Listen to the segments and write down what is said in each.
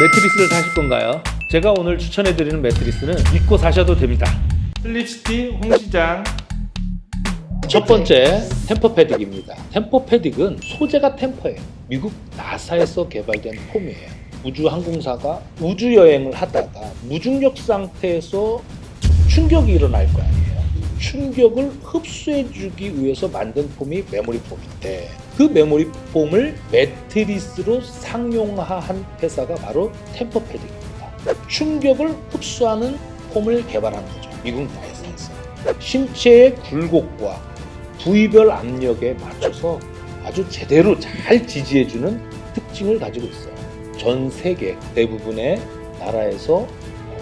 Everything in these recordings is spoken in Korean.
매트리스를 사실 건가요? 제가 오늘 추천해드리는 매트리스는 믿고 사셔도 됩니다. 슬립시티 홍시장 첫 번째 템퍼 패딕입니다. 템퍼 패딕은 소재가 템퍼예요. 미국 나사에서 개발된 폼이에요. 우주 항공사가 우주 여행을 하다가 무중력 상태에서 충격이 일어날 거 아니에요. 충격을 흡수해주기 위해서 만든 폼이 메모리 폼인데 그 메모리 폼을 매트리스로 상용화한 회사가 바로 템퍼 패딕입니다. 충격을 흡수하는 폼을 개발한 거죠. 미국 나사에서. 신체의 굴곡과 부위별 압력에 맞춰서 아주 제대로 잘 지지해주는 특징을 가지고 있어요. 전 세계 대부분의 나라에서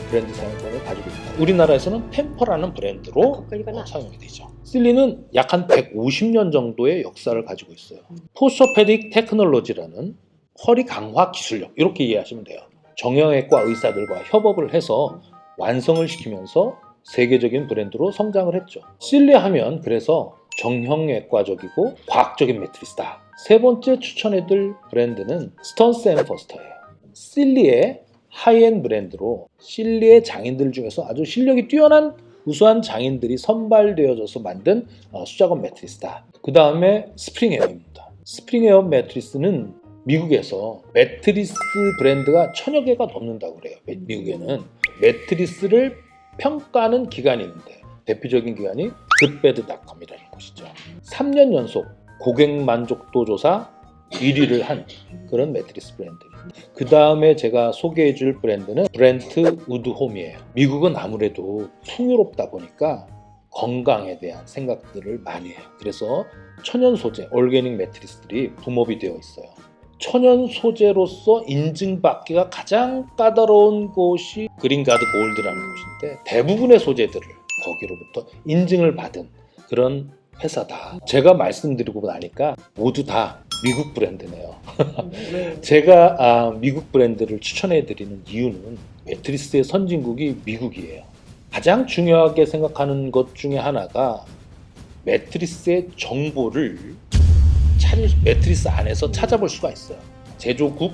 브랜드 사용권을 가지고 있다. 우리나라에서는 템퍼라는 브랜드로 거기거나. 어, 사용이 되죠. 실리는 약 한 150년 정도의 역사를 가지고 있어요. 포스터패딕 테크놀로지라는 허리 강화 기술력 이렇게 이해하시면 돼요. 정형외과 의사들과 협업을 해서 완성을 시키면서 세계적인 브랜드로 성장을 했죠. 실리 하면 그래서 정형외과적이고 과학적인 매트리스다. 세 번째 추천해드릴 브랜드는 스턴스 앤 퍼스터예요. 실리의 하이엔 브랜드로 실리의 장인들 중에서 아주 실력이 뛰어난 우수한 장인들이 선발되어져서 만든 어, 수작업 매트리스다. 그 다음에 스프링 에어입니다. 스프링 에어 매트리스는 미국에서 매트리스 브랜드가 천여 개가 넘는다고 그래요. 미- 미국에는 매트리스를 평가하는 기관이 있는데 대표적인 기관이 굿베드닷컴이라는 곳이죠. 3년 연속 고객 만족도 조사 1위를 한 그런 매트리스 브랜드입니다. 그 다음에 제가 소개해 줄 브랜드는 브렌트 우드홈이에요. 미국은 아무래도 풍요롭다 보니까 건강에 대한 생각들을 많이 해요. 그래서 천연 소재, 올게닉 매트리스들이 붐업이 되어 있어요. 천연 소재로서 인증받기가 가장 까다로운 곳이 그린가드 골드라는 곳인데 대부분의 소재들을 거기로부터 인증을 받은 그런 회사다. 제가 말씀드리고 나니까 모두 다 미국 브랜드네요. 네. 제가 아, 미국 브랜드를 추천해 드리는 이유는 매트리스의 선진국이 미국이에요. 가장 중요하게 생각하는 것 중에 하나가 매트리스의 정보를 찾을 매트리스 안에서 찾아볼 수가 있어요. 제조국,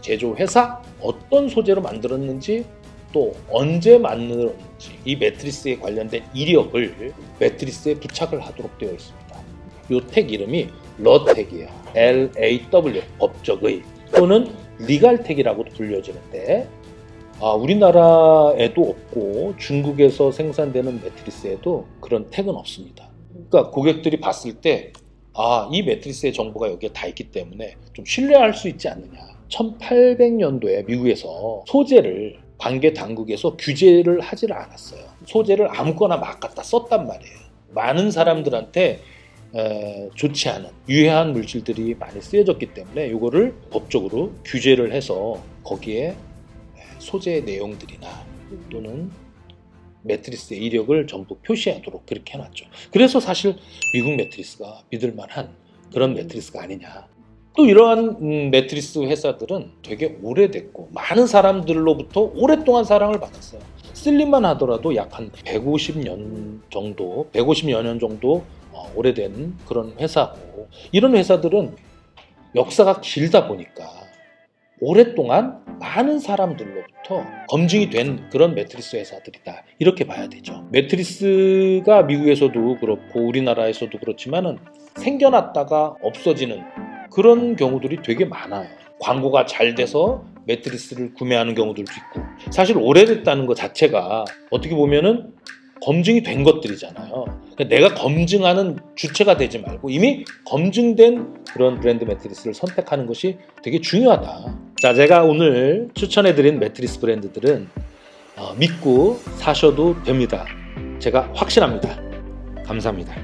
제조 회사, 어떤 소재로 만들었는지 또 언제 만들었는지 이 매트리스에 관련된 이력을 매트리스에 부착을 하도록 되어 있습니다. 이 택 이름이 러택이에요. L-A-W 법적의 또는 리갈텍이라고도 불려지는데 아, 우리나라에도 없고 중국에서 생산되는 매트리스에도 그런 택은 없습니다. 그러니까 고객들이 봤을 때 아, 이 매트리스의 정보가 여기에 다 있기 때문에 좀 신뢰할 수 있지 않느냐. 1800년도에 미국에서 소재를 관계 당국에서 규제를 하지를 않았어요. 소재를 아무거나 막 갖다 썼단 말이에요. 많은 사람들한테 에, 좋지 않은 유해한 물질들이 많이 쓰여졌기 때문에 이거를 법적으로 규제를 해서 거기에 에, 소재의 내용들이나 또는 매트리스의 이력을 전부 표시하도록 그렇게 해놨죠. 그래서 사실 미국 매트리스가 믿을만한 그런 매트리스가 아니냐. 또 이러한 음, 매트리스 회사들은 되게 오래됐고 많은 사람들로부터 오랫동안 사랑을 받았어요. 슬림만 하더라도 약 한 150년 정도, 150여 년 정도 어, 오래된 그런 회사고 이런 회사들은 역사가 길다 보니까 오랫동안 많은 사람들로부터 검증이 된 그런 매트리스 회사들이다 이렇게 봐야 되죠. 매트리스가 미국에서도 그렇고 우리나라에서도 그렇지만은 생겨났다가 없어지는 그런 경우들이 되게 많아요. 광고가 잘 돼서 매트리스를 구매하는 경우들도 있고 사실 오래됐다는 것 자체가 어떻게 보면은 검증이 된 것들이잖아요. 그러니까 내가 검증하는 주체가 되지 말고 이미 검증된 그런 브랜드 매트리스를 선택하는 것이 되게 중요하다. 자, 제가 오늘 추천해드린 매트리스 브랜드들은 어, 믿고 사셔도 됩니다. 제가 확신합니다. 감사합니다.